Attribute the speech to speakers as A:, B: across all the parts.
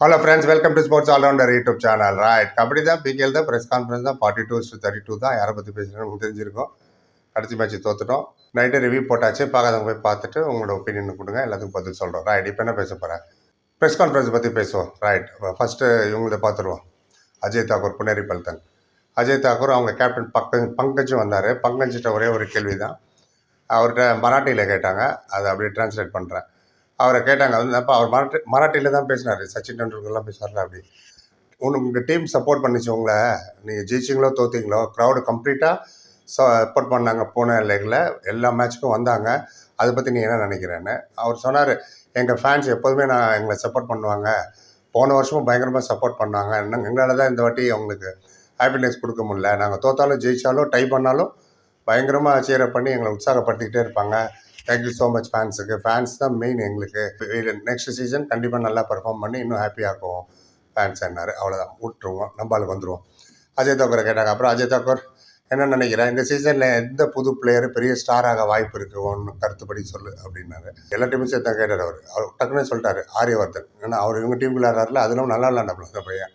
A: Hello friends welcome to sports allrounder YouTube channel right kabaddi தான் PKL தான் press conference தான் forty two thirty two தான். யாரை பற்றி பேசுகிறேன்னு தெரிஞ்சிருக்கோம். கடைசி மேட்ச் தோத்துட்டோம். நைட்டு ரிவ்யூ போட்டாச்சு. பார்க்காதவங்க போய் பார்த்துட்டு உங்களோட ஒப்பீனியன் கொடுங்க. எல்லாத்துக்கும் பதில் சொல்கிறோம் ரைட் இப்போ என்ன பேச போகிறேன் ப்ரெஸ் கான்ஃபரன்ஸ் பற்றி பேசுவோம். ரைட் ஃபஸ்ட்டு இவங்கள பார்த்துருவோம். அஜய் தாக்கூர் புனேரி பல்தன் அஜய் தாக்கூர் அவங்க கேப்டன் பங்க பங்கஜும் வந்தார். பங்கஜிட்ட ஒரே ஒரு கேள்வி தான் அவர்கிட்ட மராட்டியில் கேட்டாங்க. அதை அப்படியே ட்ரான்ஸ்லேட் பண்ணுறேன் அவரை கேட்டாங்க வந்து அப்போ அவர் மராட்டி மராட்டியில் தான் பேசினார். சச்சின் டெண்டுல்கர்லாம் பேசுவார்ல அப்படி. உனக்கு உங்கள் டீம் சப்போர்ட் பண்ணிச்சு உங்களை. நீங்கள் ஜெயிச்சிங்களோ தோத்தீங்களோ க்ரௌடு கம்ப்ளீட்டாக சப்போர்ட் பண்ணாங்க போன லெக்கில் எல்லா மேட்ச்சுக்கும் வந்தாங்க. அதை பற்றி நீ என்ன நினைக்கிறேன்னு. அவர் சொன்னார் எங்கள் ஃபேன்ஸ் எப்போதுமே நான் எங்களை சப்போர்ட் பண்ணுவாங்க. போன வருஷமும் பயங்கரமாக சப்போர்ட் பண்ணாங்க. எங்களால் தான் இந்த வாட்டி அவங்களுக்கு ஹாப்பினஸ் கொடுக்க முடியல. நாங்கள் தோத்தாலும் ஜெயிச்சாலும் டை பண்ணாலும் பயங்கரமாக சீரை பண்ணி எங்களை உற்சாகப்படுத்திக்கிட்டே இருப்பாங்க. தேங்க்யூ ஸோ மச் ஃபேன்ஸுக்கு ஃபேன்ஸ் தான் மெயின் எங்களுக்கு. நெக்ஸ்ட் சீசன் கண்டிப்பாக நல்லா பெர்ஃபார்ம் பண்ணி இன்னும் ஹாப்பியாக்குவோம் ஃபேன்ஸ் என்னார்? அவ்வளோதான் விட்டுருவோம். நம்மளுக்கு வந்துடுவோம் அஜய் தாக்கூரை கேட்டாங்க. அப்புறம் அஜய் தாக்கூர் என்ன நினைக்கிறேன்? இந்த சீசனில் எந்த புது பிளேயர் பெரிய ஸ்டாராக வாய்ப்பு இருக்கு? ஒன்று கருத்துப்படி சொல்லு அப்படின்னாரு. எல்லா டீமும் சேர்த்து தான் கேட்டார் அவர். அவர் டக்குன்னு சொல்லிட்டாரு ஆரியவர்தன். ஏன்னா அவர் இவங்க டீம் விளையாடுறாருல அதெல்லாம் நல்லா விளையாண்டப்பல அந்த பையன்.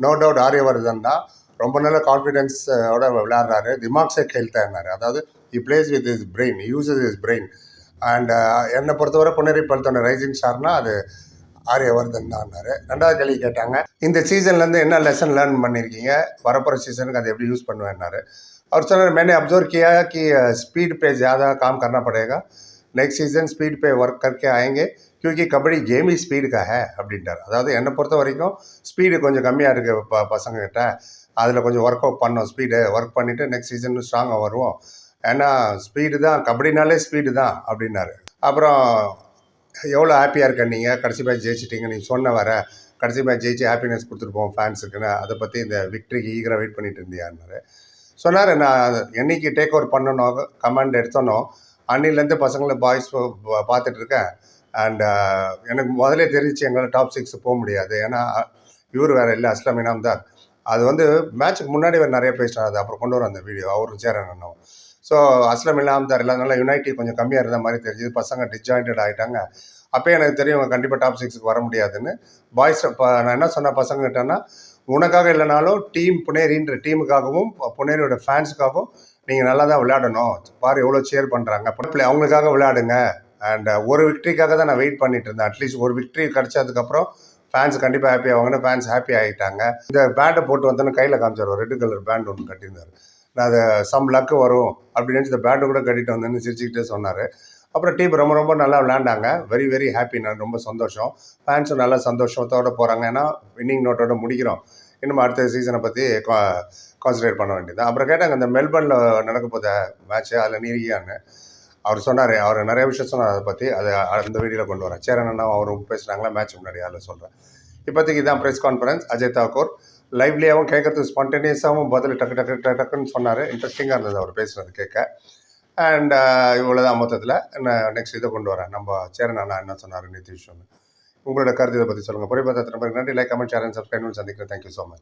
A: நோ டவுட் ஆரியவர்தன் தான். ரொம்ப நல்ல கான்ஃபிடென்ஸோட விளையாடுறாரு. திமாக்ஸே சே கேள்த்தாரு அதாவது he plays with his brain uses his brain and என்னை பொறுத்தவரை புனரி பழுத்தோட ரைசிங் ஸ்டார்னா அது ஆரியவர்தன் தான்னாரு ரெண்டாவது கேள்வி கேட்டாங்க இந்த சீசன்லேருந்து என்ன லெசன் லேர்ன் பண்ணியிருக்கீங்க வரப்போகிற சீசனுக்கு அதை எப்படி யூஸ் பண்ணுவேன்னாரு और सर मैंने ऑब्जर्व किया है कि स्पीड पे ज़्यादा काम करना पड़ेगा நெக்ஸ்ட் சீசன் ஸ்பீட் பே ஒர்க் करके आएंगे क्योंकि கபடி கேம் ही ஸ்பீடு का है அப்படின்ட்டார் அதாவது என்னை பொறுத்த வரைக்கும் ஸ்பீடு கொஞ்சம் கம்மியாக இருக்குது ப பசங்கக்கிட்ட அதில் கொஞ்சம் ஒர்க் அவுட் பண்ணோம் ஸ்பீடு ஒர்க் பண்ணிவிட்டு நெக்ஸ்ட் சீசன் ஸ்ட்ராங்காக வருவோம் ஏன்னா ஸ்பீடு தான் கபடினாலே ஸ்பீடு தான் அப்படின்னாரு. அப்புறம் எவ்வளோ ஹாப்பியாக இருக்க நீங்கள் கடைசி மேட்ச் ஜெயிச்சிட்டிங்க நீங்கள் சொன்ன வர கடைசி மேட்ச் ஜெயிச்சு ஹாப்பினஸ் கொடுத்துருப்போம் ஃபேன்ஸுக்குன்னு அதை பற்றி இந்த விக்ட்ரிக்கு ஈகராக வெயிட் பண்ணிட்டு இருந்தியான்னாரு. சொன்னார் நான் என்னைக்கு டேக் ஓவர் பண்ணணும் கமாண்ட் எடுத்தனோ அன்னிலேருந்து பசங்களை பாய்ஸ் பார்த்துட்டு இருக்கேன். அண்ட் எனக்கு முதலே தெரிஞ்சு எங்களால் டாப் சிக்ஸ் போக முடியாது. ஏன்னா இவர் வேறு இல்லை அஸ்லாம் இனாம்தார். அது வந்து மேட்ச்சுக்கு முன்னாடி வேறு நிறைய பேசினார். அது அப்புறம் கொண்டு வரும் அந்த வீடியோ அவரும் சேரன் அண்ணாவும். ஸோ அஸ்லம் இல்லாமதார் இல்லாதனால யுனைட்டி கொஞ்சம் கம்மியாக இருந்த மாதிரி தெரிஞ்சுது பசங்க டிஸ்ஜாயின்டட் ஆகிட்டாங்க அப்போ எனக்கு தெரியும் இவங்க கண்டிப்பாக டாப் சிக்ஸுக்கு வர முடியாதுன்னு. பாய்ஸ் இப்போ நான் என்ன சொன்ன பசங்ககிட்டன்னா உனக்காக இல்லைனாலும் டீம் புனேரின்ற டீமுக்காகவும் புனேரியோட ஃபேன்ஸுக்காகவும் நீங்கள் நல்லா தான் விளையாடணும். பாரு எவ்வளோ சேர் பண்ணுறாங்க பிள்ளை அவங்களுக்காக விளையாடுங்க. அண்ட் ஒரு விக்ட்ரிக்காக தான் நான் வெயிட் பண்ணிட்டு இருந்தேன். அட்லீஸ்ட் ஒரு விக்ட்ரி கிடச்சதுக்கப்புறம் ஃபேன்ஸ் கண்டிப்பாக ஹாப்பி ஆவாங்கன்னு ஃபேன்ஸ் ஹாப்பி ஆகிட்டாங்க இந்த பேண்டை போட்டு வந்தோன்னு கையில் காமிச்சார். ரெட் கலர் பேண்ட் ஒன்று கட்டியிருந்தார். அதை சம் லக்கு வரும் அப்படின்னு இந்த பேண்டு கூட கட்டிட்டு வந்தேன்னு சிரிச்சுக்கிட்டே சொன்னார். அப்புறம் டீம் ரொம்ப ரொம்ப நல்லா விளையாண்டாங்க. வெரி வெரி ஹாப்பி நான் ரொம்ப சந்தோஷம். ஃபேன்ஸும் நல்லா சந்தோஷத்தோடு போகிறாங்க ஏன்னா வின்னிங் நோட்டோட முடிக்கிறோம். இன்னும் அடுத்த சீசனை பற்றி கான்சன்ட்ரேட் பண்ண வேண்டியது அப்புறம் கேட்டாங்க இந்த மெல்பர்னில் நடக்க போத மேட்ச்சு அதில் நீரியான்னு அவர் சொன்னார் அவர் நிறைய விஷயம் சொன்னார் அதை பற்றி அதை அந்த வீடியோவில் கொண்டு வரேன். சேரன் அண்ணா அவரும் பேசுகிறாங்களா மேட்ச் முன்னாடி அதில் சொல்கிறேன் இப்போதைக்கு இதான் ப்ரெஸ் கான்ஃபரன்ஸ் அஜய் தாக்கூர் லைவ்லியாகவும் கேட்கறதுக்கு ஸ்பான்டேனியஸாகவும் பதில் டக்கு டக்கு டக்கு டக்குன்னு சொன்னார். இன்ட்ரெஸ்டிங்காக இருந்தது அவர் பேசுனது கேட்க. அண்ட் இவ்வளோ தான் நான் நெக்ஸ்ட் இதை கொண்டு வரேன். நம்ம சேரன் அண்ணா என்ன சொன்னார் நிதிஷ் ஒன்று உங்களோட கருத்து இதை பற்றி சொல்லுங்கள் பொறிப்பத்திர நன்றி. Like comment share and subscribe சந்திக்கிறேன். Thank you so much